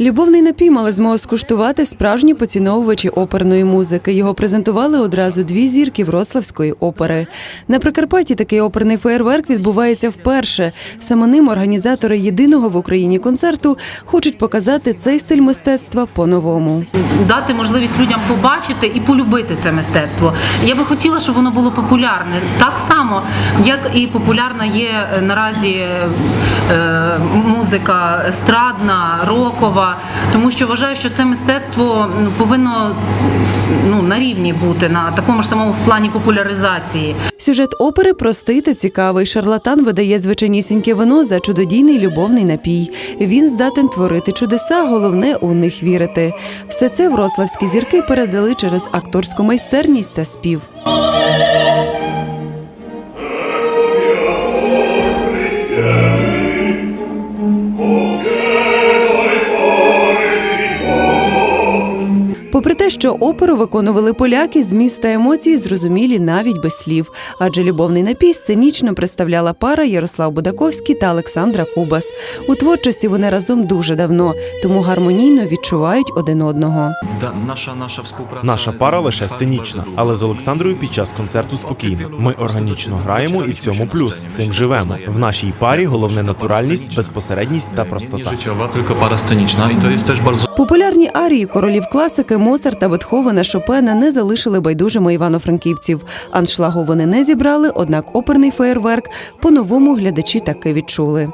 Любовний напій мали змогу скуштувати справжні поціновувачі оперної музики. Його презентували одразу дві зірки Вроцлавської опери. На Прикарпатті такий оперний феєрверк відбувається вперше. Саме ним організатори єдиного в Україні концерту хочуть показати цей стиль мистецтва по-новому. дати можливість людям побачити і полюбити це мистецтво. Я би хотіла, щоб воно було популярне. Так само, як і популярна є е, наразі е, музика естрадна, рокова, тому що вважаю, що це мистецтво повинно ну, на рівні бути, на такому ж самому в плані популяризації. Сюжет опери простий та цікавий. Шарлатан видає звичайнісіньке вино за чудодійний любовний напій. Він здатен творити чудеса, головне у них вірити. Все це вроцлавські зірки передали через акторську майстерність та спів. Попри те, що оперу виконували поляки, зміст та емоції зрозумілі навіть без слів. Адже любовний напій сценічно представляла пара Ярослав Будаковський та Олександра Кубас. У творчості вони разом дуже давно, тому гармонійно відчувають один одного. Да, наша, наша. Наша пара лише сценічна, але з Олександрою під час концерту спокійно. Ми органічно граємо і в цьому плюс. Цим живемо. В нашій парі головне натуральність, безпосередність та простота. sceniczna i to jest też bardzo Популярні арії королів класики Моцарт та Бетховена Шопена не залишили байдужими івано-франківців. Аншлагу вони не зібрали, однак оперний феєрверк по-новому глядачі таки відчули.